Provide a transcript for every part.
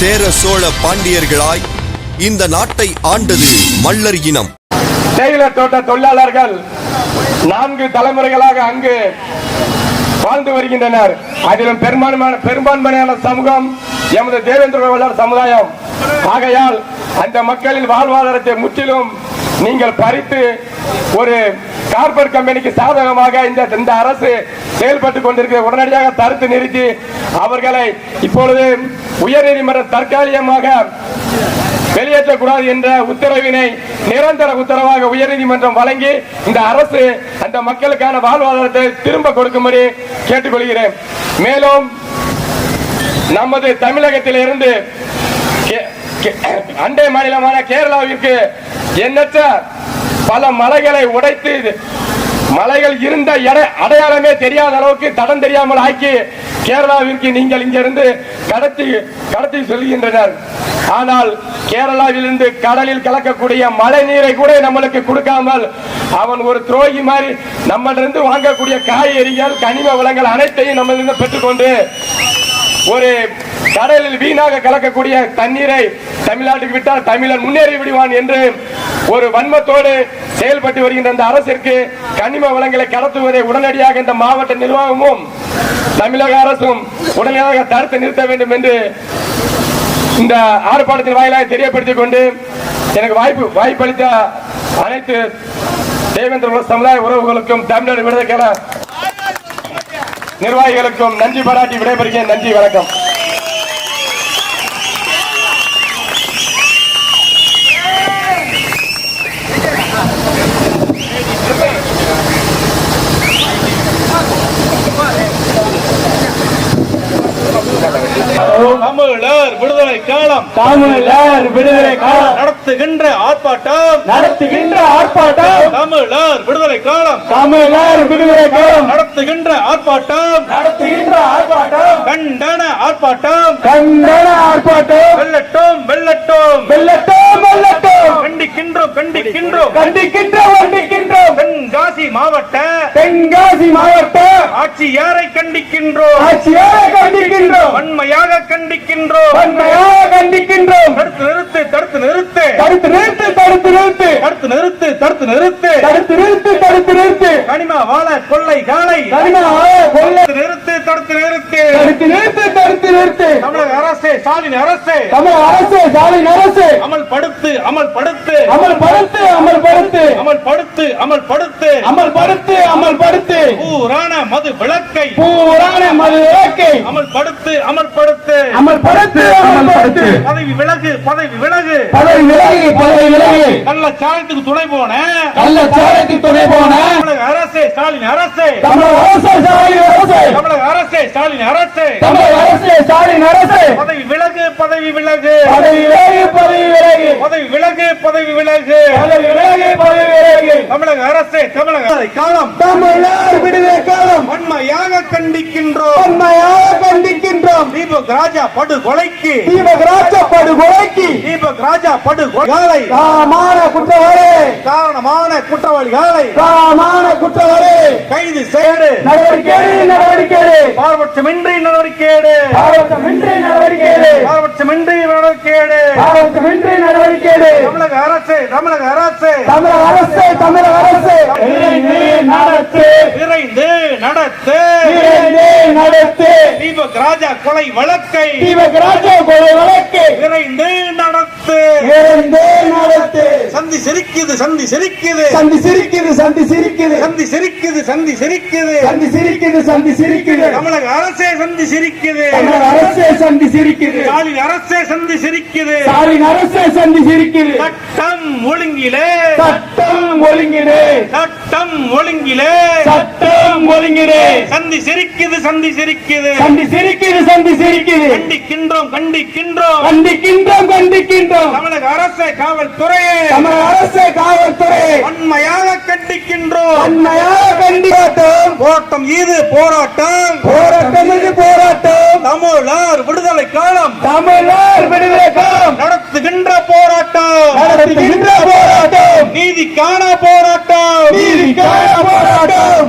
சேர சோழ பாண்டியர்களாய் இந்த நாட்டை ஆண்டது மல்லர் இனம். தேயிலை தோட்ட தொழிலாளர்கள் நான்கு தலைமுறைகளாக அங்கு வாழ்ந்து வருகின்றனர். அதிலும் பெரும்பான்மையான பெரும்பான்மையான சமூகம் எமது தேவேந்திர சமுதாயம். ஆகையால் அந்த மக்களின் வாழ்வாதாரத்தை முற்றிலும் நீங்கள் பறித்து ஒரு கார்பரேட் கம்பெனிக்கு சாதகமாக இந்த இந்த அரசு செயல்பட்டுக் கொண்டிருக்க. உடனடியாக தடுத்து நிறுத்தி அவர்களை இப்பொழுது உயர்நீதிமன்றம் தற்காலிகமாக வெளியேற்றக்கூடாது என்ற உத்தரவினை நிரந்தர உத்தரவாக உயர்நீதிமன்றம் வழங்கி இந்த அரசு அந்த மக்களுக்கான வாழ்வாதாரத்தை திரும்ப கொடுக்கும்படி கேட்டுக்கொள்கிறேன். மேலும் நமது தமிழகத்தில் இருந்து கே- அண்டை மாநிலமான கேரளாவிற்கு எண்ணற்ற பல மலைகளை உடைத்து மலைகள் இருந்த எடை- அடையாளமே தெரியாத அளவுக்கு தடம் தெரியாமல் ஆக்கி கேரளாவிற்கு நீங்கள் இங்கிருந்து கடத்தி கடத்தி செல்கின்றனர். ஆனால் கேரளாவிலிருந்து கடலில் கலக்கக்கூடிய மழை நீரை கூட நம்மளுக்கு கொடுக்காமல் அவன் ஒரு துரோகி மாதிரி நம்மளிருந்து வாங்கக்கூடிய காய்கறிகள் கனிம வளங்கள் அனைத்தையும் நம்மளிருந்து பெற்றுக்கொண்டு ஒரு கடலில் வீணாக கலக்கக்கூடிய தண்ணீரை தமிழ்நாட்டுக்கு விட்டால் தமிழன் முன்னேறி விடுவான் என்று ஒரு வன்மத்தோடு செயல்பட்டு வருகின்ற இந்த அரசிற்கு கனிம வளங்களை கடத்துவதை உடனடியாக இந்த மாவட்ட நிர்வாகமும் தமிழக அரசும் உடனடியாக தடுத்து நிறுத்த வேண்டும் என்று இந்த ஆர்ப்பாட்டத்தின் வாயிலாக தெரியப்படுத்திக் கொண்டு எனக்கு வாய்ப்பு வாய்ப்பளித்த அனைத்து தேவேந்திர சமுதாய உறவுகளுக்கும் தமிழ்நாடு விடுதலை நிர்வாகிகளுக்கும் நன்றி பாராட்டி விடைபெறுகிறேன். நன்றி வணக்கம். Thank you. தமிழர் விடுதலை காலம் தமிழர் விடுதலை காலம். நடத்துகின்ற ஆர்ப்பாட்டம் நடத்துகின்ற ஆர்ப்பாட்டம். தமிழர் விடுதலை காலம் தமிழர் விடுதலை காலம். நடத்துகின்ற ஆர்ப்பாட்டம் நடத்துகின்ற ஆர்ப்பாட்டம். கண்டன ஆர்ப்பாட்டம் கண்டன ஆர்ப்பாட்டம். வெல்லட்டும் வெல்லட்டும். வெள்ளட்டும் வெள்ளட்டும் கண்டிக்கின்றோம் கண்டிக்கின்றோம். கண்டிக்கின்றோம் கண்டிக்கின்றோம். தென்காசி மாவட்ட தென்காசி மாவட்ட ஆட்சியாரை கண்டிக்கின்றோம். ஆட்சியாக கண்டிக்கின்றோம். வன்மையாக கண்டிக்கின்றோம். வன்மையாக கண்டிக்கின்றோம். தடுத்து நிறுத்து தடுத்து நிறுத்து. தடுத்து நிறுத்து தடுத்து நிறுத்து. தடுத்து நிறுத்து தடுத்து நிறுத்து. தடுத்து நிறுத்து தடுத்து நிறுத்து. கனிம வாழ கொள்ளை காலை. கனிம கொள்ள. நிறுத்து தடுத்து நிறுத்து. தடுத்து நிறுத்து தடுத்து நிறுத்து. தமிழக அரசே ஸ்டாலின் அரசே. தமிழ் அரசு ஸ்டாலின் அரசு. அமல்படுத்து அமல்படுத்து அமல்படுத்து அமல்படுத்து அமல்படுத்து அமல்படுத்து அமல்படுத்து அமல்படுத்து பூரான மது விளக்கை. பூரான மது விளக்கை. அமல்படுத்து அமல்படுத்து அமல்படுத்து அமல்படுத்து பதவி விலகு பதவி விலகு. பதவி விலகி பதவி விலகி. கள்ளச்சாரத்துக்கு துணை போன. கள்ளச்சாரத்துக்கு துணை போன. தமிழக அரசே ஸ்டாலின் அரசே. தமிழக அரசு ஸ்டாலின் அரசு. தமிழக அரசே ஸ்டாலின் அரசே. தமிழக அரசு ஸ்டாலின் அரசு. பதவி விலகு பதவி விலகு. பதவி விலகி பதவி விலகி. பதவி விலகு பதவி விலகு. பதவி விலகி பதவி விலகி. தமிழக அரசே தமிழக காலம். தமிழர் விடுதலை காலம். வன்மையாக கண்டிக்கின்றோம். உண்மையாக கண்டிக்கின்றோம். தீபக் ராஜா படுகொலைக்கு. தீபகராஜ படுகொலைக்கு. தீபக் ராஜா படுகொலை காமான குற்றவாளி. காரணமான குற்றவாளிகளை. காமான குற்றவாளி. கைது செய்து. நடவடிக்கை நடவடிக்கை பாரபட்சமின்றி நடவடிக்கையேடு. பாரபட்சமின்றி நடவடிக்கை பாரபட்சமின்றி நடவடிக்கையேடு. பாரபட்சமின்றி நடவடிக்கை தமிழக அரசு தமிழக அரசு. தமிழக அரசு தமிழக அரசு. நடத்து. விரைந்து நடத்து. விரைந்து நடத்து. தீபக் ராஜா கொலை வழக்கை. தீபகராஜ கொலை வழக்கு விரைந்து நடத்து. விரைந்து நடத்து. சந்தி சிரிக்குது சந்தி சிரிக்குது. சந்தி சிரிக்குது சந்தி சிரிக்குது. சந்தி சிரிக்குது சந்தி சிரிக்குது. சந்தி சிரிக்குது சந்தி சிரிக்குது. தமிழக அரசே சந்தி சிரிக்குது. தமிழக அரசே சந்தி சிரிக்குது. ஸ்டாலின் அரசே சந்தி சிரிக்குது. ஸ்டாலின் அரசே சந்தி சிரிக்குது. சட்டம் ஒழுங்கிலே. சட்டம் ஒழுங்கினே சட்டம் ஒழுங்கிலே சட்டம் ஒழுங்கினே சந்தி சிரிக்குது சந்தி சிரிக்குது. சந்தி சிரிக்குது சந்தி சிரிக்குது. கண்டிக்கின்றோம் கண்டிக்கின்றோம். கண்டிக்கின்றோம் கண்டிக்கின்றோம். தமிழக அரசே காவல்துறையே. தமிழக அரசு காவல்துறை வன்மையாக கண்டிக்கின்றோம். உண்மையாக கண்டிப்பாட்டம் போராட்டம் இது போராட்டம். போராட்டம் இது போராட்டம். தமிழர் விடுதலை காலம். தமிழர் விடுதலை காலம் நடத்துகின்ற போராட்டம் நடத்துகின்ற போராட்டம் நீதிக்கான போராட்டம் நீதிக்கான போராட்டம்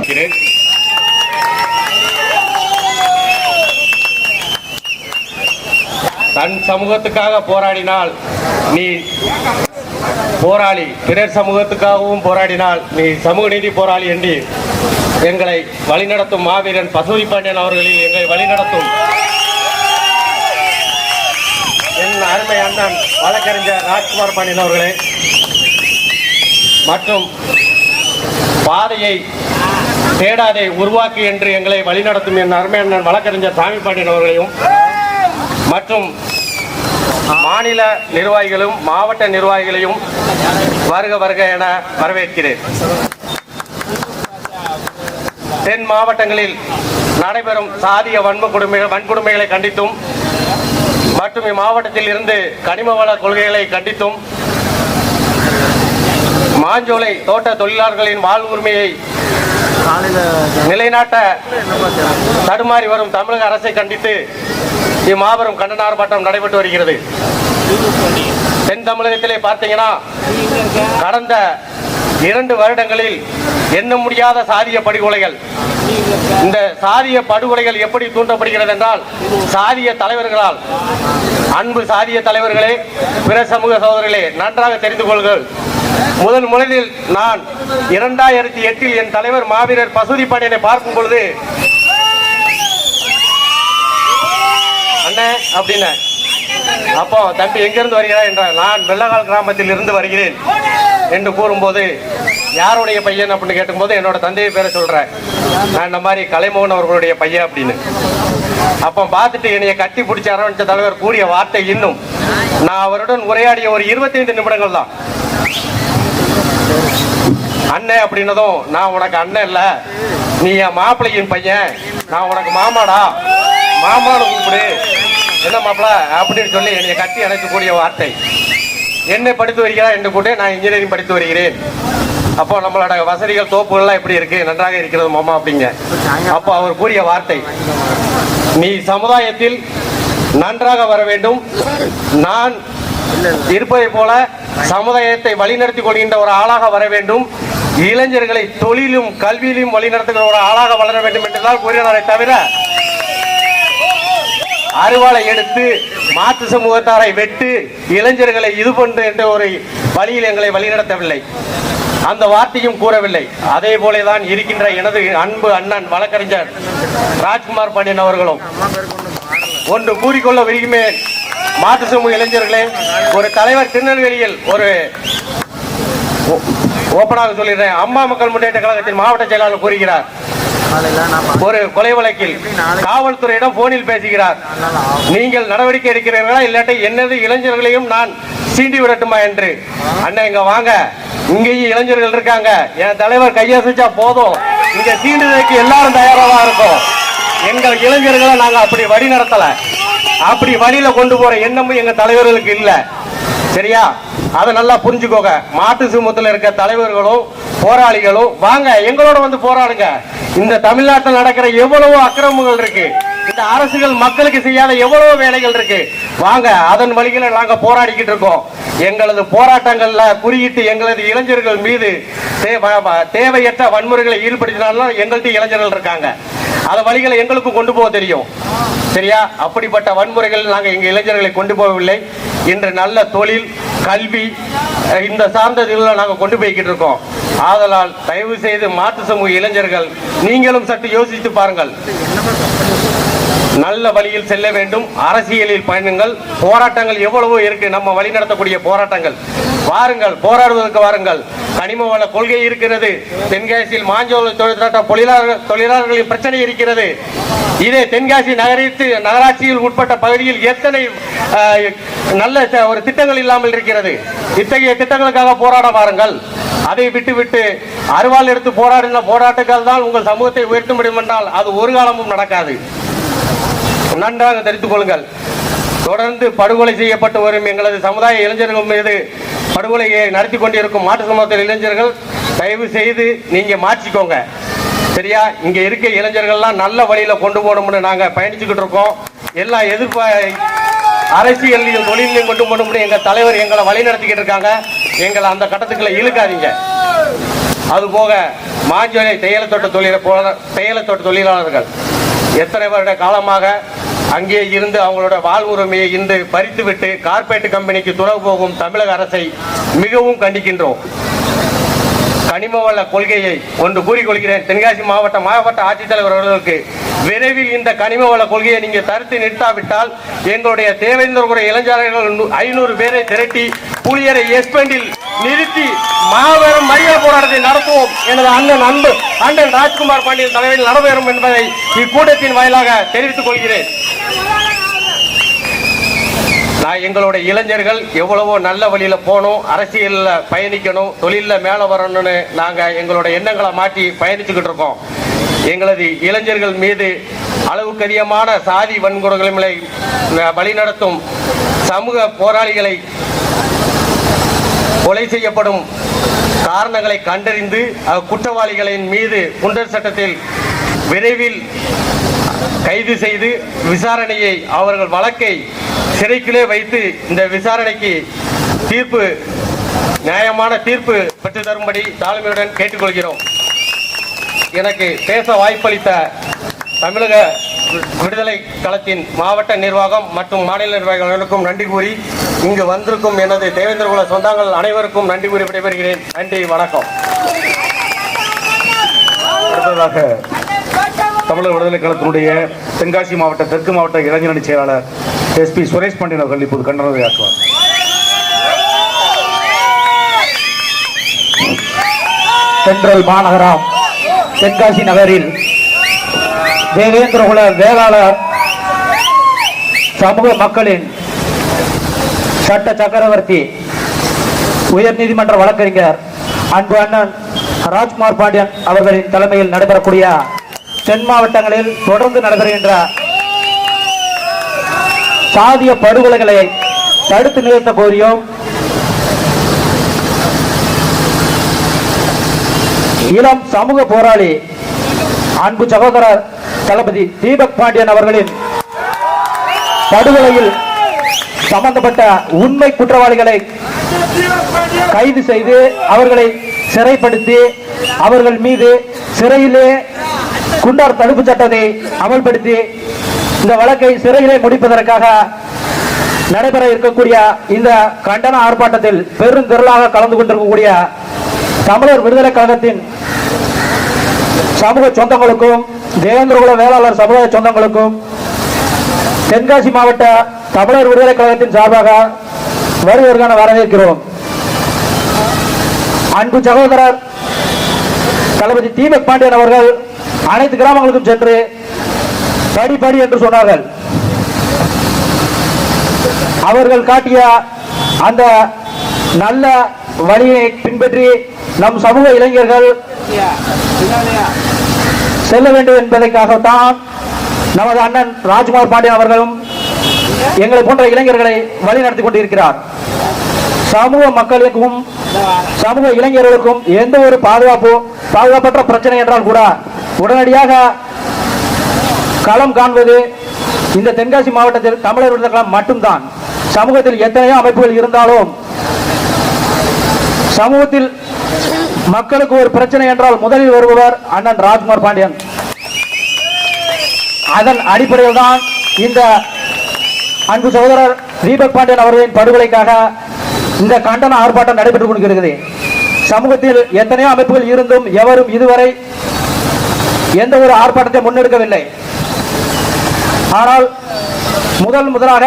தன் சமூகத்துக்காக போராடினால் நீ போராளி பிறர் சமூகத்துக்காகவும் போராடினால் நீ சமூக நீதி போராளி என்று எங்களை வழிநடத்தும் மாவீரன் பசுமை பாண்டியன் அவர்களில் எங்களை வழிநடத்தும். என் அருமை அண்ணன் வழக்கறிஞர் ராஜ்குமார் பாண்டியன் அவர்களே மற்றும் பாதையை தேடாதை உருவாக்கு என்று எங்களை வழிநடத்தும் என் அருமை அண்ணன் வழக்கறிஞர் சாமி பாண்டியன் அவர்களையும் மற்றும் மாநில நிர்வாகிகளும் மாவட்ட நிர்வாகிகளையும் வருக வருக என வரவேற்கிறேன். தென் மாவட்டங்களில் நடைபெறும் சாதிய வன்முகொடுமை வன்கொடுமைகளை கண்டித்தும் மற்றும் இம்மாவட்டத்தில் இருந்து கனிம வள கொள்கைகளை கண்டித்தும் மாஞ்சோலை தோட்ட தொழிலாளர்களின் வாழ்வுரிமையை நிலைநாட்ட தடுமாறி வரும் தமிழக அரசை கண்டித்து இம்மாபெரும் கண்டன ஆர்ப்பாட்டம் நடைபெற்று வருகிறது. தென் தமிழகத்திலே பார்த்தீங்கன்னா கடந்த இரண்டு வருடங்களில் எண்ண முடியாத சாதிய படுகொலைகள். இந்த சாதிய படுகொலைகள் எப்படி தூண்டப்படுகிறது என்றால் சாதிய தலைவர்களால் அன்பு சாதிய தலைவர்களே பிற சமூக சகோதரர்களே நன்றாக தெரிந்து கொள்கள் முதன் முதலில் நான் இரண்டாயிரத்தி எட்டில் என் தலைவர் மாவீரர் பசுதி பாண்டியனை பார்க்கும் பொழுது அண்ணே அப்படின்னு. அப்போ தம்பி எங்கிருந்து வருகிறாய் என்றார். நான் வெள்ளகால் கிராமத்தில் இருந்து வருகிறேன். என்று கூறும்போது யாருடைய பையன்? அப்படின்னு கேட்டும்போது என்னோட தந்தையை பேரை சொல்றேன். நான் இந்த மாதிரி கலைமோகன் அவர்களுடைய பையன் அப்படின்னு. அப்போ பார்த்துட்டு என்னைய கட்டி பிடிச்ச அரவணைச்ச தலைவர் கூறிய வார்த்தை இன்னும். நான் அவருடன் உரையாடிய ஒரு இருபத்தைந்து நிமிடங்கள் தான். அண்ணன் அப்படின்னதும் நான் உனக்கு அண்ணன் இல்லை. நீ என் மாப்பிள்ளையின் பையன். நான் உனக்கு மாமாடா. மாமான்னு கூப்பிடு. என்ன மாப்பிள? அப்படின்னு சொல்லி என்னை கட்டி அணைக்கக்கூடிய வார்த்தை. என்ன படித்து வருகிறார் என்று கூட நான் இன்ஜினியரிங் படித்து வருகிறேன். அப்போ நம்மளோட வசதிகள் தோப்புகள்லாம் எப்படி இருக்கு? நன்றாக இருக்கிறது மாமா அப்படிங்க. அப்போ அவர் கூறிய வார்த்தை நீ சமுதாயத்தில் நன்றாக வர வேண்டும். நான் இருப்பதை போல சமுதாயத்தை வழிநடத்தி கொள்கின்ற ஒரு ஆளாக வர வேண்டும். இளைஞர்களை தொழிலும் கல்வியிலும் வழிநடத்துகிற ஒரு ஆளாக வளர வேண்டும் என்றுதான் கூறினாரே தவிர அருவாளை எடுத்து மாற்று சமூகத்தாரை வெட்டு இளைஞர்களை இது பண்ணு என்ற ஒரு வழியில் எங்களை வழிநடத்தவில்லை. அந்த வார்த்தையும் கூறவில்லை. அதே போலதான் இருக்கின்ற எனது அன்பு அண்ணன் வழக்கறிஞர் ராஜ்குமார் பாண்டியன் அவர்களும். ஒன்று கூறிக்கொள்ள விரும்புகிறேன். மாற்று சமூக இளைஞர்களே ஒரு தலைவர் திருநெல்வேலியில் ஒரு ஓ- ஓப்பனாக சொல்லிடுறேன். அம்மா மக்கள் முன்னேற்ற கழகத்தின் மாவட்ட செயலாளர் கூறுகிறார். ஒரு கொலை வழக்கில் காவல்துறையிடம் போனில் பேசுகிறார். நீங்கள் நடவடிக்கை எடுக்கிறீர்களா? இல்லாட்டி என்னது இளைஞர்களையும் நான் சீண்டி விடட்டுமா என்று? அண்ணன் இங்க வாங்க. இங்கேயும் இளைஞர்கள் இருக்காங்க. என் தலைவர் கையசைச்சா போதும். இங்க சீண்டுறதுக்கு எல்லாரும் தயாராக இருக்கும். எங்கள் இளைஞர்களை நாங்க அப்படி வழி நடத்தல. அப்படி வழியில கொண்டு போற எண்ணமும் எங்க தலைவர்களுக்கு இல்ல. சரியா? அதை நல்லா புரிஞ்சுக்கோங்க. மாட்டு சமூகத்தில் இருக்க தலைவர்களும் போராளிகளும் வாங்க எங்களோட வந்து போராடுங்க. இந்த தமிழ்நாட்டில் நடக்கிற எவ்வளவோ அக்கிரமங்கள் இருக்கு. இந்த அரசுகள் மக்களுக்கு செய்யாத எவ்வளவோ வேலைகள் இருக்கு. வாங்க அதன் வழிகளை நாங்க போராடிக்கிட்டு இருக்கோம். எங்களது போராட்டங்கள்ல குறியிட்டு எங்களது இளைஞர்கள் மீது தேவையற்ற வன்முறைகளை ஈடுபடுத்தினாலும் எங்கள்கிட்ட இளைஞர்கள் இருக்காங்க. அந்த வழிகளை எங்களுக்கும் கொண்டு போக தெரியும். சரியா? அப்படிப்பட்ட வன்முறைகள் நாங்கள் எங்கள் இளைஞர்களை கொண்டு போகவில்லை. இன்று நல்ல தொழில் கல்வி இந்த இந்த சார்ந்ததில் நாங்கள் கொண்டு போய்கிட்டு இருக்கோம். ஆதலால் தயவு செய்து மாற்று சமூக இளைஞர்கள் நீங்களும் சற்று யோசித்து பாருங்கள். நல்ல வழியில் செல்ல வேண்டும். அரசியலில் பயணங்கள். போராட்டங்கள் எவ்வளவோ இருக்கு. நம்ம வழி நடத்தக்கூடிய போராட்டங்கள். வாருங்கள். போராடுவதற்கு வாருங்கள். கனிம வள கொள்கை இருக்கிறது. தென்காசியில் மாஞ்சோல தொழிற்சாட்ட தொழிலாளர் தொழிலாளர்களின் பிரச்சனை இருக்கிறது. இதே தென்காசி நகரித்து நகராட்சியில் உட்பட்ட பகுதியில் எத்தனை நல்ல ஒரு திட்டங்கள் இல்லாமல் இருக்கிறது. இத்தகைய திட்டங்களுக்காக போராட வாருங்கள். அதை விட்டுவிட்டு அருவாள் எடுத்து போராடின போராட்டங்கள் தான் உங்கள் சமூகத்தை உயர்த்த முடியும் என்றால் அது ஒரு காலமும் நடக்காது. நன்றாக தெரிந்து கொள்ளுங்கள். தொடர்ந்து படுகொலை செய்யப்பட்டு வரும் எங்களது சமுதாய இளைஞர்கள் மீது படுகொலையை நடத்தி கொண்டிருக்கும் மாற்று சமூகத்தில் இளைஞர்கள் தயவு செய்து நீங்க மாற்றிக்கோங்க. சரியா? இங்க இருக்க இளைஞர்கள்லாம் நல்ல வழியில கொண்டு போகணும்னு நாங்க பயணிச்சுக்கிட்டு இருக்கோம். எல்லா எதிர்ப்ப அரசியலையும் தொழிலையும் கொண்டு போகணும்னு எங்க தலைவர் எங்களை வழி நடத்திக்கிட்டு இருக்காங்க. எங்களை அந்த கட்டத்துக்குள்ள இழுக்காதீங்க. அதுபோக மாஞ்சோலை தேயிலை தோட்ட தொழில போல தேயிலை தோட்ட தொழிலாளர்கள் எத்தனை வருட காலமாக அங்கே இருந்து அவங்களோட வாழ்வுரிமையை இன்று பறித்துவிட்டு கார்ப்பரேட் கம்பெனிக்கு துறவு போகும் தமிழக அரசை மிகவும் கண்டிக்கின்றோம். கனிம வள கொள்கையை ஒன்று கூறிக்கொள்கிறேன். தென்காசி மாவட்ட மாவட்ட ஆட்சித்தலைவர் அவர்களுக்கு விரைவில் இந்த கனிம வள கொள்கையை நீங்கள் தடுத்து நிறுத்தாவிட்டால் எங்களுடைய தேவேந்திரகுட இளைஞர்கள் ஐநூறு பேரை திரட்டி புளியரை எஸ்பெண்டில் நிறுத்தி மாபெரும் மறியல் போராட்டத்தை நடத்துவோம் எனது அண்ணன் அன்பு அண்ணன் ராஜ்குமார் பாண்டியன் தலைமையில் நடைபெறும் என்பதை இக்கூட்டத்தின் வாயிலாக தெரிவித்துக் கொள்கிறேன். நான் எங்களுடைய இளைஞர்கள் எவ்வளவோ நல்ல வழியில் போகணும் அரசியலில் பயணிக்கணும் தொழிலில் மேலே வரணும்னு நாங்கள் எங்களுடைய எண்ணங்களை மாற்றி பயணிச்சுக்கிட்டு இருக்கோம். எங்களது இளைஞர்கள் மீது அளவுக்கு அதிகமான சாதி வன்கொடுகளை வழிநடத்தும் சமூக போராளிகளை கொலை செய்யப்படும் காரணங்களை கண்டறிந்து குற்றவாளிகளின் மீது குண்டர் சட்டத்தில் விரைவில் கைது செய்து விசாரணையை அவர்கள் வழக்கை சிறைக்குள்ளே வைத்து இந்த விசாரணைக்கு தீர்ப்பு நியாயமான தீர்ப்பு பெற்று தரும்படி தாழ்மையுடன் கேட்டுக்கொள்கிறோம். எனக்கு பேச வாய்ப்பளித்த தமிழக விடுதலை களத்தின் மாவட்ட நிர்வாகம் மற்றும் மாநில நிர்வாகிகளுக்கும் நன்றி கூறி இங்கு வந்திருக்கும் எனது தேவேந்திரகுல சொந்தங்கள் அனைவருக்கும் நன்றி கூறி விடைபெறுகிறேன். நன்றி வணக்கம். அடுத்ததாக தமிழக விடுதலை கழகத்தினுடைய தென்காசி மாவட்ட தெற்கு மாவட்ட இளைஞரணி செயலாளர் எஸ்பி சுரேஷ் பாண்டியன் அவர்கள் இப்போது கண்டன உரையாற்றுவார் சென்ட்ரல் மாநகரம் தென்காசி நகரில் தேவேந்திரகுல வேளாளர் சமூக மக்களின் சட்ட சக்கரவர்த்தி உயர்நீதிமன்ற வழக்கறிஞர் அன்பு அண்ணன் ராஜ்குமார் பாண்டியன் அவர்களின் தலைமையில் நடைபெறக்கூடிய தென் மாவட்டங்களில் தொடர்ந்து நடைபெறுகின்ற சாதிய படுகொலைகளை தடுத்து நிறுத்த கோரியும் இளம் சமூக போராளி அன்பு சகோதரர் தளபதி தீபக் பாண்டியன் அவர்களின் படுகொலையில் சம்பந்தப்பட்ட உண்மை குற்றவாளிகளை கைது செய்து அவர்களை சிறைப்படுத்தி அவர்கள் மீது சிறையிலே குண்டார் தடுப்பு சட்டத்தை அமல்படுத்தி இந்த வழக்கை சிறையிலே முடிப்பதற்காக நடைபெற இருக்கக்கூடிய இந்த கண்டன ஆர்ப்பாட்டத்தில் பெரும் திரளாக கலந்து கொண்டிருக்கக்கூடிய தமிழர் விடுதலை கழகத்தின் சமூக சொந்தங்களுக்கும் தேவேந்திரகுல வேளாளர் சமுதாய சொந்தங்களுக்கும் தென்காசி மாவட்ட தமிழர் விடுதலை கழகத்தின் சார்பாக வருவதற்கான வரவேற்கிறோம். அன்பு சகோதரர் தளபதி தீபக் பாண்டியன் அவர்கள் அனைத்து கிராமங்களுக்கும் சென்று படி படி என்று சொன்னார்கள். அவர்கள் காட்டிய அந்த நல்ல வழியை பின்பற்றி நம் சமூக இளைஞர்கள் செல்ல வேண்டும் என்பதற்காகத்தான் நமது அண்ணன் ராஜ்குமார் பாண்டியன் அவர்களும் எங்களை போன்ற இளைஞர்களை வழி நடத்தி கொண்டிருக்கிறார். சமூக மக்களுக்கும் சமூக இளைஞர்களுக்கும் எந்த ஒரு பாதுகாப்பு பாதுகாப்பற்ற பிரச்சனை என்றால் கூட உடனடியாக களம் காண்பது இந்த தென்காசி மாவட்டத்தில் தமிழர் விடுதலை களம் மட்டும்தான். சமூகத்தில் எத்தனையோ அமைப்புகள் இருந்தாலும் சமூகத்தில் மக்களுக்கு ஒரு பிரச்சனை என்றால் முதலில் வருபவர் அண்ணன் ராஜ்குமார் பாண்டியன். அதன் அடிப்படையில் தான் இந்த அன்பு சகோதரர் தீபக் பாண்டியன் அவர்களின் படுகொலைக்காக இந்த கண்டன ஆர்ப்பாட்டம் நடைபெற்றுக் கொண்டிருக்கிறது. சமூகத்தில் எத்தனையோ அமைப்புகள் இருந்தும் எவரும் இதுவரை எந்த ஒரு ஆர்ப்பாட்டத்தை முன்னெடுக்கவில்லை. ஆனால் முதல் முதலாக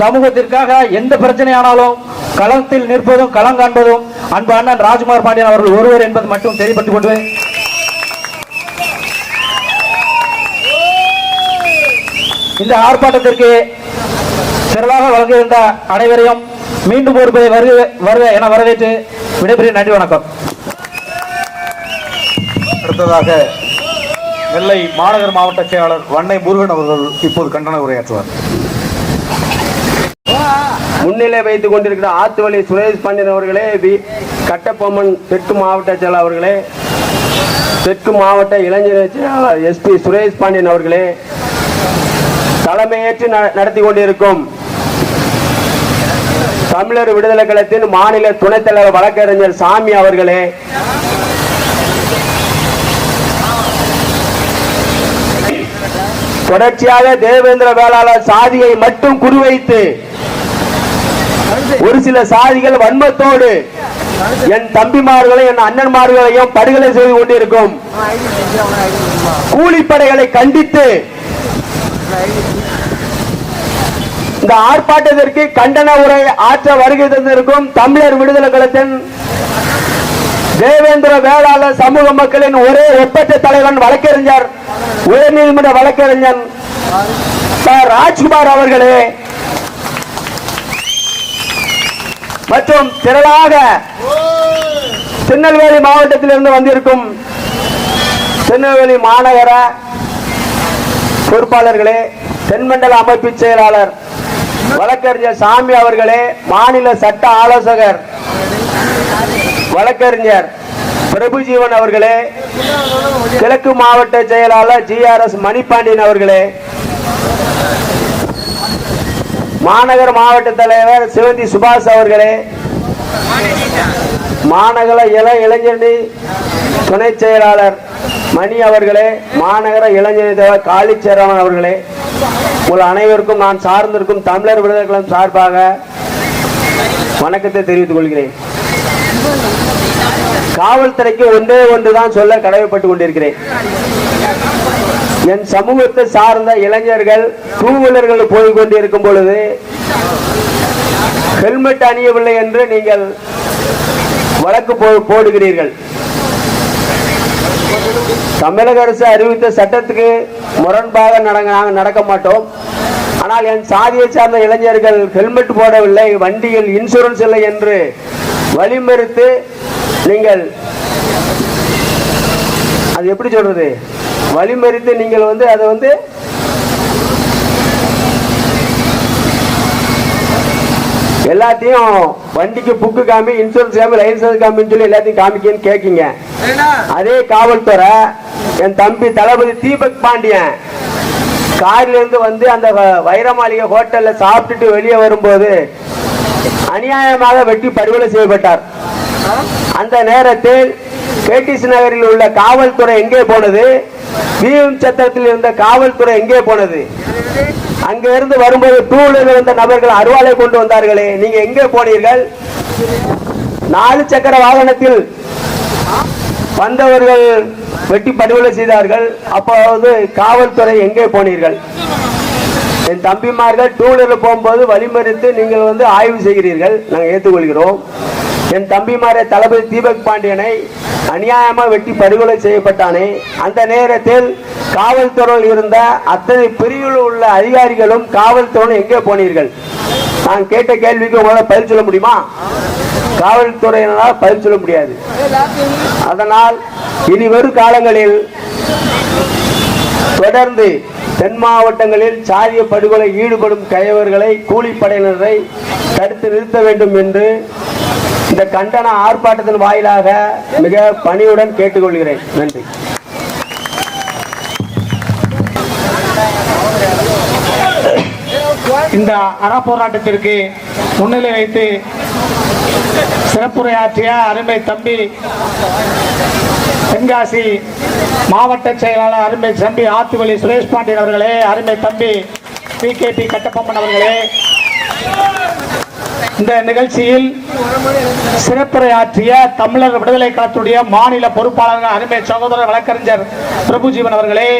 சமூகத்திற்காக எந்த பிரச்சனையானாலும் களத்தில் நிற்பதும் களம் காண்பதும் அன்பு அண்ணன் ராஜ்குமார் பாண்டியன் அவர்கள் ஒருவர் என்பது மட்டும் தெரியப்பட்டுக் கொண்டு இந்த ஆர்ப்பாட்டத்திற்கு திரளாக வழங்கியிருந்த அனைவரையும் மீண்டும் ஒருபடி வருக வருக என வரவேற்று விடைபெறும் நன்றி வணக்கம். அடுத்ததாக நெல்லை மாநகர் மாவட்ட செயலாளர் வண்ணை முருகன் அவர்கள் இப்போது கண்டன உரையாற்றுவார். முன்னிலை வைத்துக் கொண்டிருக்கிற ஆத்துவலி சுரேஷ் பாண்டியன் அவர்களே கட்டப்பொம்மன் தெற்கு மாவட்ட செயலாளர் அவர்களே தெற்கு மாவட்ட இளைஞர் செயலாளர் எஸ்பி சுரேஷ் பாண்டியன் அவர்களே தலைமையேற்று நடத்தி கொண்டிருக்கும் தமிழர் விடுதலை கழகத்தின் மாநில துணைத் தலைவர் வழக்கறிஞர் சாமி அவர்களே தொடர்ச்சியாக தேவேந்திர வேளாளர் சாதியை மட்டும் குறிவைத்து ஒரு சில சாதிகள் வன்மத்தோடு என் தம்பிமார்களையும் என் அண்ணன்மார்களையும் படுகொலை செய்து கொண்டிருக்கும். கூலிப்படைகளை கண்டித்து இந்த ஆர்ப்பாட்டத்திற்கு கண்டன உரை ஆற்ற வருகை தந்திருக்கும் தமிழர் விடுதலை கழகத்தின் தேவேந்திர வேளாளர் சமூக மக்களின் ஒரே ஒப்பற்ற தலைவன் வழக்கறிஞர் உயர்நீதிமன்ற வழக்கறிஞர் ராஜ்குமார் அவர்களே மற்றும் திரளாக திருநெல்வேலி மாவட்டத்திலிருந்து வந்திருக்கும் திருநெல்வேலி மாநகர பொறுப்பாளர்களே தென்மண்டல அமைப்பு செயலாளர் வழக்கறிஞர் சாமி அவர்களே மாநில சட்ட ஆலோசகர் வழக்கறிஞர் பிரபுஜீவன் அவர்களே கிழக்கு மாவட்ட செயலாளர் ஜிஆர்எஸ் மணிபாண்டியன் அவர்களே மாநகர மாவட்ட தலைவர் சிவந்தி சுபாஷ் அவர்களே மாநகர இள இளைஞரணி துணை செயலாளர் மணி அவர்களே மாநகர இளைஞரணி தலைவர் காளிச்சேரவன் அவர்களே உங்கள் அனைவருக்கும் நான் சார்ந்திருக்கும் தமிழர் விடுதலை சார்பாக வணக்கத்தை தெரிவித்துக் கொள்கிறேன். காவல்துறைக்கு ஒன்றே ஒன்றுதான் சொல்ல கடமைப்பட்டுக் கொண்டிருக்கிறேன். என் சமூகத்தை சார்ந்த இளைஞர்கள் டூ வீலர்கள் போய் கொண்டிருக்கும் பொழுது ஹெல்மெட் அணியவில்லை என்று நீங்கள் வழக்கு போ- போடுகிறீர்கள். தமிழக அரசு அறிவித்த சட்டத்துக்கு முரண்பாக நடங்க நாங்கள் நடக்க மாட்டோம். ஆனால் என் சாதியை சார்ந்த இளைஞர்கள் ஹெல்மெட் போடவில்லை வண்டியில் இன்சூரன்ஸ் இல்லை என்று வழிமறுத்து நீங்கள் அது எப்படி சொல்றது? வழிமறித்து நீங்கள் வந்து அதை வந்து எல்லாத்தையும் வண்டிக்கு புக்கு காமி இன்சூரன்ஸ் காமி லைசன்ஸ் காமின்னு சொல்லி எல்லாத்தையும் காமிக்கன்னு கேட்கீங்க அதே காவல்துறை என் தம்பி தளபதி தீபக் பாண்டியன் கார்ல இருந்து வந்து அந்த வைரமாளிகை ஹோட்டல்ல சாப்பிட்டுட்டு வெளியே வரும்போது அநியாயமாக வெட்டி படுகொலை செய்யப்பட்டார். அந்த நேரத்தில் கேடிசி நகரில் உள்ள காவல்துறை எங்கே போனது? விஎம் சத்திரத்தில் இருந்த காவல்துறை எங்கே போனது? அங்க இருந்து வரும்போது டூ வீலர் வந்த நபர்கள் அருவாலை கொண்டு வந்தார்களே நீங்க எங்கே போனீர்கள்? நாலு சக்கர வாகனத்தில் வந்தவர்கள் வெட்டி படுகொலை செய்தார்கள். அப்போது காவல்துறை எங்கே போனீர்கள்? என் தம்பிமார்கள் டூ வீலரில் போகும்போது வழிமறித்து நீங்கள் வந்து ஆய்வு செய்கிறீர்கள். நாங்கள் ஏற்றுக்கொள்கிறோம். என் தம்பிமாரே தளபதி தீபக் பாண்டியனை அநியாயமா வெட்டி படுகொலை செய்யப்பட்டானே. அந்த நேரத்தில் காவல்துறையில் இருந்த அத்தனை பிரிவில் உள்ள அதிகாரிகளும் காவல்துறை எங்கே போனீர்கள்? நான் கேட்ட கேள்விக்கு உங்களால் பதில் சொல்ல முடியுமா? காவல்துறையினரால் பதில் சொல்ல முடியாது. அதனால் இனி வரும் காலங்களில் தொடர்ந்து தென் மாவட்டங்களில் சாதிய படுகொலை ஈடுபடும் கைவர்களை கூலிப்படையினரை தடுத்து நிறுத்த வேண்டும் என்று இந்த கண்டன ஆர்ப்பாட்டத்தின் வாயிலாக மிக பணியுடன் கேட்டுக்கொள்கிறேன். நன்றி. இந்த அறப்போராட்டத்திற்கு முன்னிலை வைத்து சிறப்புரையாற்றிய அருமை தம்பி தென்காசி மாவட்ட செயலாளர் அருமை தம்பி ஆத்துவழி சுரேஷ் பாண்டியன் அவர்களே அருமை தம்பி பிகேபி கட்டப்பம்மன் அவர்களே இந்த நிகழ்ச்சியில் சிறப்புரையாற்றிய தமிழர் விடுதலை கழகத்துடைய மாநில பொறுப்பாளர் அருமை சகோதரர் வழக்கறிஞர் பிரபுஜீவன் அவர்களே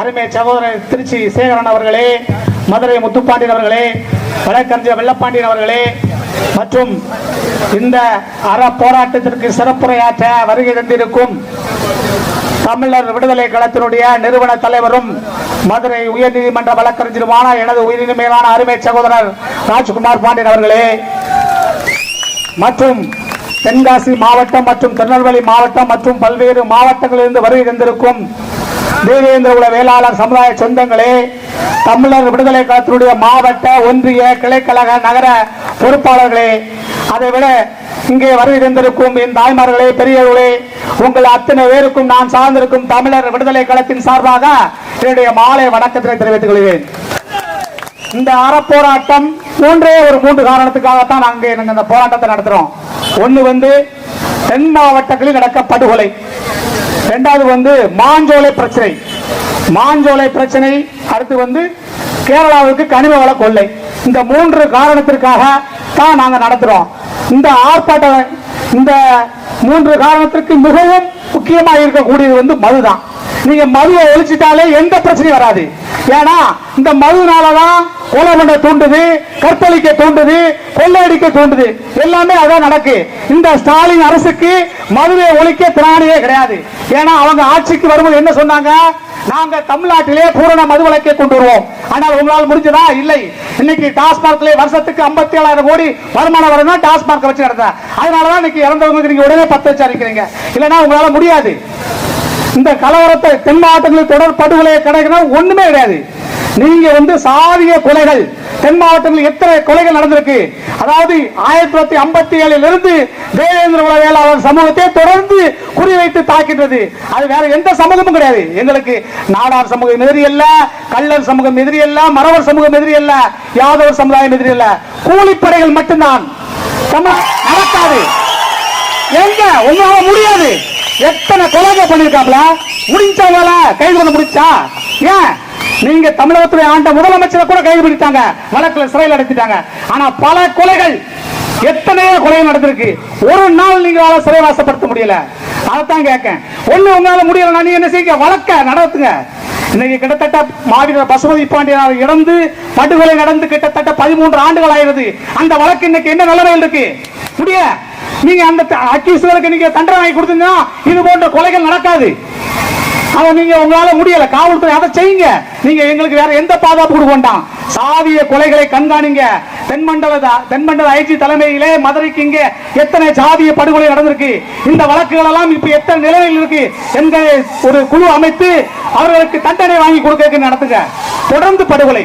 அருமை சகோதரர் திருச்சி சேகரன் அவர்களே மதுரை முத்துப்பாண்டியன் அவர்களே வழக்கறிஞர் வெள்ளப்பாண்டியன் அவர்களே மற்றும் இந்த அற போராட்டத்திற்கு சிறப்புரையாற்ற வருகை தந்திருக்கும் தமிழர் விடுதலை களத்தினுடைய நிறுவன தலைவரும் மதுரை உயர்நீதிமன்ற வழக்கறிஞருமான எனது உயிரினு மேலான அருமை சகோதரர் ராஜ்குமார் பாண்டியன் அவர்களே. மற்றும் தென்காசி மாவட்டம் மற்றும் திருநெல்வேலி மாவட்டம் மற்றும் பல்வேறு மாவட்டங்களிலிருந்து வருகை தந்திருக்கும் தேவேந்திர உள்ள வேளாளர் சமுதாய சொந்தங்களே தமிழர் விடுதலை களத்தினுடைய மாவட்ட ஒன்றிய கிளைக்கழக நகர பொறுப்பாளர்களே அதை விட இங்கே வருகை தந்திருக்கும் என் தாய்மார்களே பெரியவர்களே உங்கள் அத்தனை பேருக்கும் நான் சார்ந்திருக்கும் தமிழர் விடுதலை களத்தின் சார்பாக என்னுடைய மாலை வணக்கத்தினை தெரிவித்துக் கொள்கிறேன். இந்த அறப்போராட்டம் மூன்றே ஒரு மூன்று காரணத்துக்காகத்தான் நாங்க நாங்க இந்த போராட்டத்தை நடத்துறோம். ஒண்ணு வந்து தென் மாவட்டங்களில் நடக்க படுகொலை இரண்டாவது வந்து மாஞ்சோலை பிரச்சனை. மாஞ்சோலை பிரச்சனை அடுத்து வந்து கேரளாவுக்கு கனிம வள கொள்ளை. இந்த மூன்று காரணத்திற்காக தான் நாங்கள் நடத்துகிறோம் இந்த ஆர்ப்பாட்டம் இந்த மூன்று காரணத்திற்கு மிகவும் முக்கியமாக இருக்கக்கூடியது வந்து மதுதான் நீங்க மதுவை ஒழிச்சிட்டாலே எந்த பிரச்சனையும் வராது. ஏன்னா இந்த மதுனாலதான் கொலை பண்ண தூண்டுது கற்பழிக்க தூண்டுது கொள்ளையடிக்க தூண்டுது எல்லாமே அதான் நடக்கு. இந்த ஸ்டாலின் அரசுக்கு மதுவை ஒழிக்க திராணியே கிடையாது. ஏன்னா அவங்க ஆட்சிக்கு வரும்போது என்ன சொன்னாங்க? நாங்க தமிழ்நாட்டிலே பூரண மதுவிலக்கை கொண்டு வருவோம். ஆனால் உங்களால் முடிஞ்சதா? இல்லை. இன்னைக்கு டாஸ்மார்க்ல வருஷத்துக்கு ஐம்பத்தி ஏழாயிரம் கோடி வருமானம் வரணும் டாஸ்மார்க் வச்சு நடத்த அதனாலதான் இன்னைக்கு இறந்தவங்களுக்கு நீங்க உடனே பத்து வச்சு இல்லைன்னா உங்களால முடியாது. இந்த கலவரத்தை தென் மாவட்டங்களில் தொடர் படுகொலை கிடைக்கணும் ஒண்ணுமே கிடையாது. நீங்க வந்து சாதிய கொலைகள் தென் மாவட்டங்களில் எத்தனை கொலைகள் நடந்திருக்கு? அதாவது ஆயிரத்தி தொள்ளாயிரத்தி ஐம்பத்தி ஏழில் இருந்து தேவேந்திர குல வேளாளர் சமூகத்தை தொடர்ந்து குறிவைத்து தாக்கின்றது. அது வேற எந்த சமூகமும் கிடையாது. எங்களுக்கு நாடார் சமூகம் எதிரி அல்ல கள்ளர் சமூகம் எதிரி அல்ல மறவர் சமூகம் எதிரி அல்ல யாதவர் சமுதாயம் எதிரி அல்ல. கூலிப்படைகள் மட்டும்தான். நடக்காது. எங்க? உங்களால முடியாது. எத்தனை கொலைகள் பண்ணிருக்காப்ல? முடிஞ்சவங்களா கைது பண்ண முடிச்சா ஏன்? நீங்க தமிழகத்துடைய ஆண்ட முதலமைச்சரை கூட கைது பண்ணிட்டாங்க. வழக்குல சிறையில் அடைச்சிட்டாங்க ஆனா பல கொலைகள் எத்தனையோ கொலை நடந்திருக்கு? ஒரு நாள் நீங்களால சிறைவாசப்படுத்த முடியல. அதைத்தான் கேட்கேன். ஒண்ணு உங்களால முடியல நீங்க என்ன செய்யுங்க வழக்க நடத்துங்க. இன்னைக்கு கிட்டத்தட்ட மாவீரர் பசுமதி பாண்டியனார் இறந்து படுகொலை நடந்து கிட்டத்தட்ட பதிமூன்று ஆண்டுகள் ஆயிருது அந்த வழக்கு இன்னைக்கு என்ன நிலைமையில் இருக்கு? முடிய நீங்க அந்த அக்யூஸ்களுக்கு நீங்க தண்டனை வாங்கி கொடுத்தீங்கன்னா இது போன்ற கொலைகள் நடக்காது. அதை நீங்க உங்களால முடியல. காவல்துறை அதை செய்யுங்க. நீங்க எங்களுக்கு வேற எந்த பாதுகாப்பு கொடுக்க வேண்டாம். சாதிய கொலைகளை கண்காணிங்க. தென்மண்டல தென்மண்டல ஐஜி தலைமையிலே மதுரைக்கு இங்கே எத்தனை சாதிய படுகொலை நடந்திருக்கு. இந்த வழக்குகள் எல்லாம் இப்ப எத்தனை நிலையில் இருக்கு என்கிற ஒரு குழு அமைத்து அவர்களுக்கு தண்டனை வாங்கி கொடுக்க நடத்துங்க. தொடர்ந்து படுகொலை.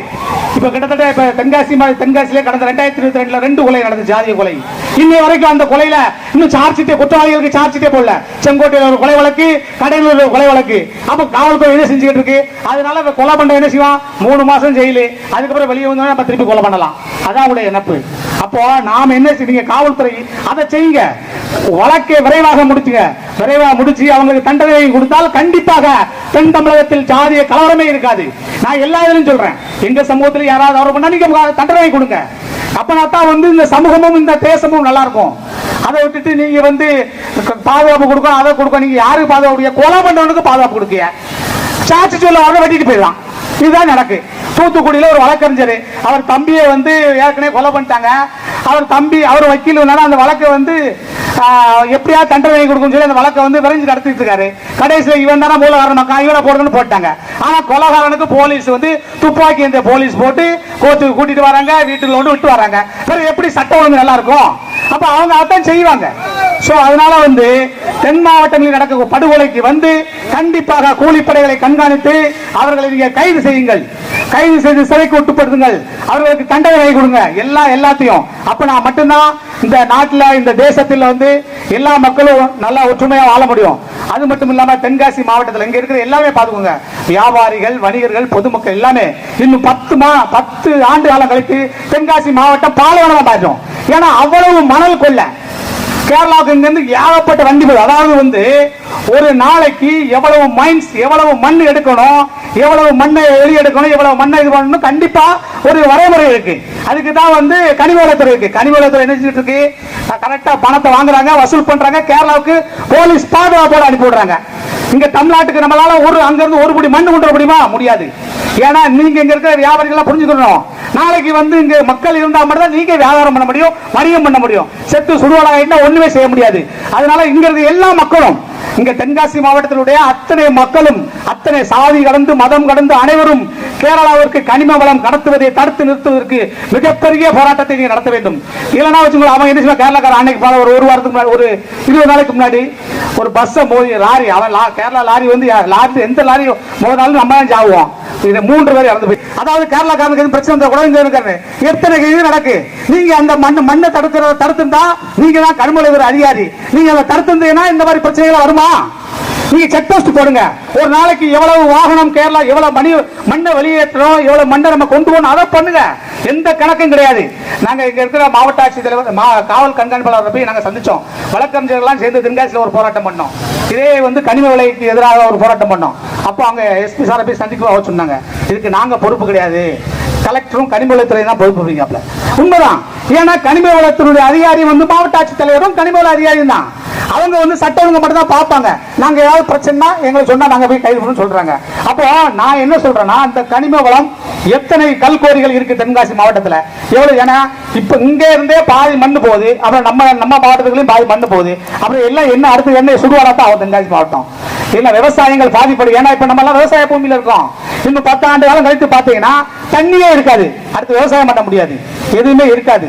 இப்ப கிட்டத்தட்ட இப்ப தென்காசி மா- தென்காசியிலே கடந்த ரெண்டாயிரத்தி இருபத்தி ரெண்டுல ரெண்டு கொலை நடந்த ஜாதிய கொலை. இன்னை வரைக்கும் அந்த கொலையில இன்னும் சார்ஜ் குற்றவாளிகளுக்கு சார்ஜ் ஷீட்டே போடல. செங்கோட்டையில் ஒரு கொலை வழக்கு கடையில் ஒரு கொலை வழக்கு. அப்ப காவல்துறை என்ன செஞ்சுக்கிட்டு இருக்கு? அதனால இப்ப கொலை பண்ண என்ன செய்வான்? மூணு மாசம் ஜெயிலு. அதுக்கப்புறம் வெளியே வந்தோம்னா நம்ம திருப்பி கொலை பண்ணலாம். அதான் உடைய நினப்பு அப்போ நாம என்ன செய்வீங்க காவல்துறை அதை செய்யுங்க. வழக்கை விரைவாக முடிச்சுங்க. விரைவாக முடிச்சு அவங்களுக்கு தண்டனை கொடுத்தால் கண்டிப்பாக தென் தமிழகத்தில் ஜாதிய கலவரமே இருக்காது. நான் எல்லா இதுலையும் சொல்றேன். எங்க சமூகத்தில் யாராவது அவர் பண்ணா தண்டனை கொடுங்க. அப்பனா தான் வந்து இந்த சமூகமும் இந்த தேசமும் நல்லா இருக்கும் அதை விட்டுட்டு நீங்க வந்து பாதுகாப்பு கொடுக்கணும் அதை கொடுக்க நீங்க யாருக்கு பாதுகாப்பு கொடுக்க? கொலை பண்ணவனுக்கு பாதுகாப்பு கொடுக்கீங்க சாட்சி சொல்ல அவரை வெட்டிட்டு போயிடலாம். இதுதான் நடக்கு. தூத்துக்குடியில ஒரு வழக்கறிஞர் அவர் தம்பியை வந்து ஏற்கனவே கொலை பண்ணிட்டாங்க. அவர் தம்பி அவர் வக்கீல் அந்த வழக்கை வந்து எப்படியா தண்டனை வாங்கி கொடுக்கும் சொல்லி அந்த வழக்கை வந்து விரைஞ்சு நடத்திட்டு இருக்காரு கடைசியில் இவன் தானே மூல காரணம் இவனை போடுறதுன்னு போட்டாங்க. ஆனா கொலகாரனுக்கு போலீஸ் வந்து துப்பாக்கி இந்த போலீஸ் போட்டு கோர்ட்டுக்கு கூட்டிட்டு வராங்க வீட்டுல கொண்டு விட்டு வராங்க. பிறகு எப்படி சட்டம் ஒழுங்கு நல்லா இருக்கும் அப்ப அவங்க அதான் செய்வாங்க. ஸோ அதனால வந்து தென் மாவட்டங்களில் நடக்க படுகொலைக்கு வந்து கண்டிப்பாக கூலிப்படைகளை கண்காணித்து அவர்களை நீங்கள் கைது செய்யுங்கள். கைது செய்து சிறைக்கு உட்படுத்துங்கள் அவர்களுக்கு தண்டனை வாங்கி கொடுங்க. எல்லா எல்லாத்தையும். அப்ப நான் மட்டும்தான் இந்த நாட்டில் இந்த தேசத்தில் வந்து எல்லா மக்களும் நல்லா ஒற்றுமையா வாழ முடியும். அது மட்டும் இல்லாம தென்காசி மாவட்டத்தில் இங்க இருக்கிற எல்லாமே பாத்துக்கோங்க. வியாபாரிகள் வணிகர்கள் பொதுமக்கள் எல்லாமே இன்னும் பத்து மா பத்து ஆண்டு காலம் கழித்து தென்காசி மாவட்டம் பாலைவனமா மாறிடும். ஏன்னா அவ்வளவு மணல் கொள்ள. கேரளாவுக்கு இங்கிருந்து ஏகப்பட்ட வண்டி போகுது. அதாவது வந்து ஒரு நாளைக்கு எவ்வளவு மைன்ஸ் எவ்வளவு மண் எடுக்கணும் எவ்வளவு மண்ணை வெளியெடுக்கணும் எவ்வளவு மண்ணை இது பண்ணணும் கண்டிப்பா ஒரு வரைமுறை இருக்கு. அதுக்கு தான் வந்து கனிமவளத்துறை இருக்கு. கனிமவளத்துறை என்ன செஞ்சுட்டு இருக்கு? கரெக்டா பணத்தை வாங்குறாங்க வசூல் பண்றாங்க கேரளாவுக்கு போலீஸ் பாதுகாப்போட அனுப்பி விடுறாங்க. இங்க தமிழ்நாட்டுக்கு நம்மளால ஒரு அங்கிருந்து ஒரு படி மண் கொண்டு வர முடியுமா? முடியாது. ஏன்னா நீங்க இங்க இருக்கிற வியாபாரிகள் புரிஞ்சுக்கணும். நாளைக்கு வந்து இங்க மக்கள் இருந்தா மட்டும் தான் நீங்க வியாபாரம் பண்ண முடியும் வணிகம் பண்ண முடியும். செத்து சுடுவாடாயிட்டா ஒண்ணுமே செய்ய முடியாது. அதனால இங்க இருந்து எல்லா மக்களும் இங்க தென்காசி மாவட்டத்தினுடைய அத்தனை மக்களும் அத்தனை சாதி கடந்து மதம் கடந்து அனைவரும் கேரளாவிற்கு கனிம வளம் கடத்துவதை தடுத்து நிறுத்துவதற்கு மிகப்பெரிய போராட்டத்தை நீங்க நடத்த வேண்டும். இல்லைன்னா வச்சுக்கோங்க அவன் என்ன செய்வான்? கேரளா அன்னைக்கு போன ஒரு ஒரு வாரத்துக்கு முன்னாடி ஒரு இருபது நாளைக்கு முன்னாடி ஒரு பஸ்ஸை மோதி லாரி அவன் கேரளா லாரி வந்து லாரி எந்த லாரி மோதினாலும் நம்ம தான் ஜாவுவோம் இது மூன்று பேர் இறந்து போய் அதாவது கேரளா காரணம் பிரச்சனை இருந்தா கூட இந்த எத்தனை இது நடக்கு? நீங்க அந்த மண்ணு மண்ணை தடுக்கிற தடுத்திருந்தா நீங்க தான் கருமலை ஒரு அதிகாரி. நீங்க அதை தடுத்திருந்தீங்கன்னா இந்த மாதிரி பிரச்சனைகள் வருமா? நீங்க செக் போஸ்ட் போடுங்க. ஒரு நாளைக்கு எவ்வளவு வாகனம் கேரளா எவ்வளவு மணி மண்ணை வெளியேற்றணும் எவ்வளவு மண்ணை நம்ம கொண்டு போகணும் அதை பண்ணுங்க. எந்த கணக்கும் கிடையாது. நாங்க இங்க இருக்கிற மாவட்ட ஆட்சித்தலைவர் மா- காவல் கண்காணிப்பாளர் போய் நாங்க சந்திச்சோம். வழக்கறிஞர்கள்லாம் சேர்ந்து தென்காசியில் ஒரு போராட்டம் பண்ணோம். இதே வந்து கனிம விலைக்கு எதிராக ஒரு போராட்டம் பண்ணோம். அப்போ அங்க எஸ்பி சாரை போய் சந்திக்க சொன்னாங்க. இதுக்கு நாங்க பொறுப்பு கிடையாது. கலெக்டரும் கனிம வளத்துறை தான் பொறுப்பு உண்மைதான். ஏன்னா கனிம வளத்தினுடைய அதிகாரி வந்து மாவட்ட ஆட்சித்தலைவரும் கனிம வள அதிகாரியும் தான். அவங்க வந்து சட்டவங்க மட்டும் தான் பார்ப்பாங்க. நாங்க ஏதாவது பிரச்சனைனா எங்களை சொன்னா நாங்க போய் கைது சொல்றாங்க. அப்போ நான் என்ன சொல்றேன்னா அந்த கனிம வளம் எத்தனை கல்கோரிகள் இருக்கு தென்காசி மாவட்டத்தில்? எவ்வளவு? ஏன்னா இப்ப இங்க இருந்தே பாதி மண்ணு போகுது அப்புறம் நம்ம நம்ம மாவட்டத்துக்குள்ளேயும் பாதி மண்ணு போகுது. அப்புறம் எல்லாம் என்ன அடுத்து என்ன சுடுவாரா தான் ஆகும் தென்காசி மாவட்டம். இல்ல விவசாயங்கள் பாதிப்படும் ஏன்னா இப்ப நம்ம எல்லாம் விவசாய பூமியில இருக்கோம் இன்னும் பத்து ஆண்டு காலம் கழித்து பார்த்தீங்கன்னா தண்ணியே இருக்காது. அடுத்து விவசாயம் பண்ண முடியாது. எதுவுமே இருக்காது.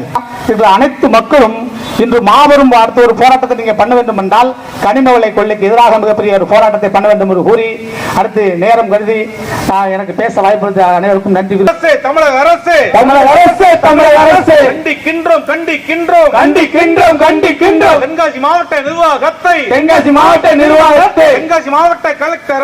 இது அனைத்து மக்களும் இன்று மாபெரும் அடுத்த ஒரு போராட்டத்தை நீங்க பண்ண வேண்டும் என்றால் கனிம வளை கொள்ளைக்கு எதிராக மிகப்பெரிய ஒரு போராட்டத்தை பண்ண வேண்டும் என்று கூறி அடுத்து நேரம் கருதி நான் எனக்கு பேச வாய்ப்பு அனைவருக்கும் நன்றி. அரசு தமிழக அரசு! தமிழக அரசு தமிழக அரசு! கண்டிக்கின்றோம் கண்டிக்கின்றோம்! கண்டிக்கின்றோம் கண்டிக்கின்றோம்! தென்காசி மாவட்ட நிர்வாகத்தை! தென்காசி மாவட்ட நிர்வாகத்தை! தென்காசி மாவட்ட கலெக்டரை